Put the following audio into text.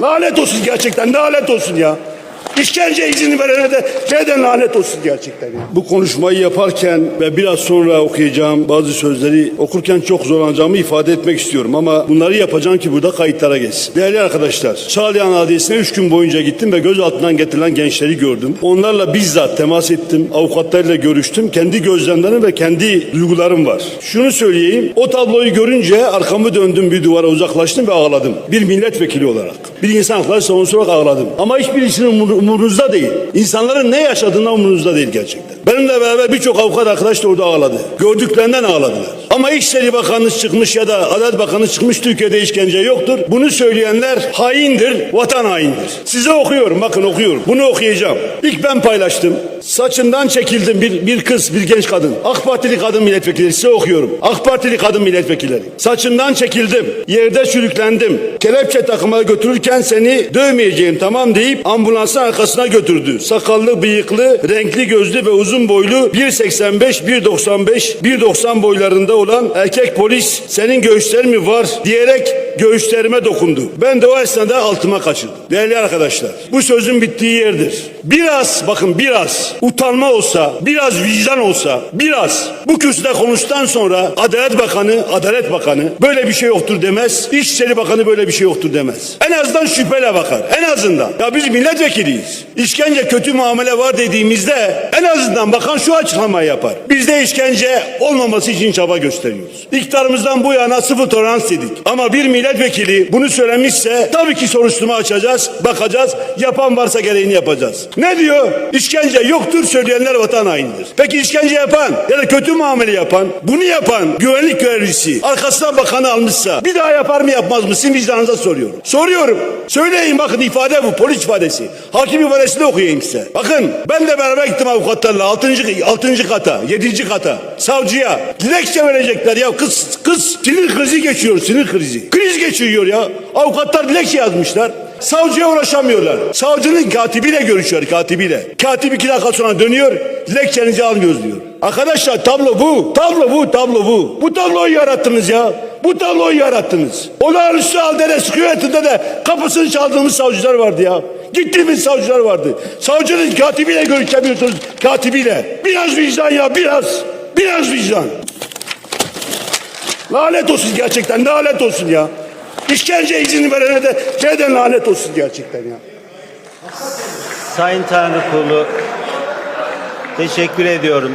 Lanet olsun gerçekten lanet olsun ya. İşkence izini verene de şeyden lanet olsun gerçekten ya. Bu konuşmayı yaparken ve biraz sonra okuyacağım bazı sözleri okurken çok zorlanacağımı ifade etmek istiyorum ama bunları yapacağım ki burada kayıtlara geçsin. Değerli arkadaşlar, Çağlayan Adliyesi'ne 3 gün boyunca gittim ve gözaltından getirilen gençleri gördüm. Onlarla bizzat temas ettim, avukatlarıyla görüştüm. Kendi gözlemlerim ve kendi duygularım var. Şunu söyleyeyim, o tabloyu görünce arkamı döndüm bir duvara uzaklaştım ve ağladım. Bir milletvekili olarak, bir insan hakları savunucusu olarak ağladım. Ama hiçbirisinin umur- umurunuzda değil. İnsanların ne yaşadığından umurunuzda değil gerçekten. Benimle beraber birçok avukat arkadaş da orada ağladı. Gördüklerinden ağladılar. Ama İçişleri Bakanı çıkmış ya da Adalet Bakanı çıkmış Türkiye'de işkence yoktur. Bunu söyleyenler haindir, vatan haindir. Size okuyorum bakın okuyorum. Bunu okuyacağım. İlk ben paylaştım. Saçından çekildim bir, bir kız, bir genç kadın. AK Partili kadın milletvekilleri size okuyorum. AK Partili kadın milletvekilleri. Saçından çekildim. Yerde sürüklendim. Kelepçe takıma götürürken seni dövmeyeceğim tamam deyip ambulansın arkasına götürdü. Sakallı, bıyıklı, renkli gözlü ve uzun boylu 1.85, 1.95, 1.90 boylarında olan erkek polis senin göğüslerin mi var diyerek göğüslerime dokundu. Ben de o esnada altıma kaçırdım. Değerli arkadaşlar bu sözün bittiği yerdir. Biraz bakın biraz utanma olsa, biraz vicdan olsa, biraz bu kürsüde konuştuktan sonra Adalet Bakanı, Adalet Bakanı böyle bir şey yoktur demez. İçişleri Bakanı böyle bir şey yoktur demez. En azından şüpheyle bakar. En azından. Ya biz milletvekiliyiz. İşkence kötü muamele var dediğimizde en azından bakan şu açıklamayı yapar. Biz de işkence olmaması için çaba gösteriyoruz. İktidarımızdan bu yana sıfır tolerans dedik. Ama bir milletvekili bunu söylemişse tabii ki soruşturma açacağız, bakacağız. Yapan varsa gereğini yapacağız. Ne diyor? İşkence yoktur söyleyenler vatan hainidir. Peki işkence yapan ya da kötü muamele yapan, bunu yapan güvenlik görevlisi arkasına bakanı almışsa bir daha yapar mı yapmaz mı? Sizin vicdanınıza soruyorum. Soruyorum. Söyleyin bakın ifade bu polis ifadesi. Hakim ifadesini okuyayım size. Bakın ben de beraber gittim avukatlarla 6. 6. kata, 7. kata savcıya dilekçe verecekler ya kız kız sinir krizi geçiyor sinir krizi. Kriz geçiriyor ya. Avukatlar dilekçe yazmışlar. Savcıya ulaşamıyorlar. Savcının katibiyle görüşüyor katibiyle. Katip iki dakika sonra dönüyor. Dilekçenizi almıyoruz diyor. Arkadaşlar tablo bu. Tablo bu. Tablo bu. Bu tabloyu yarattınız ya. Bu tabloyu yarattınız. Olağanüstü halde de sıkı yönetimde de kapısını çaldığımız savcılar vardı ya. Gittiğimiz savcılar vardı. Savcının katibiyle görüşemiyorsunuz. Katibiyle. Biraz vicdan ya biraz. Biraz vicdan. Lanet olsun gerçekten. Lanet olsun ya. İşkence izini verene de şeyden lanet olsun gerçekten ya. Sayın Tanrıkulu teşekkür ediyorum.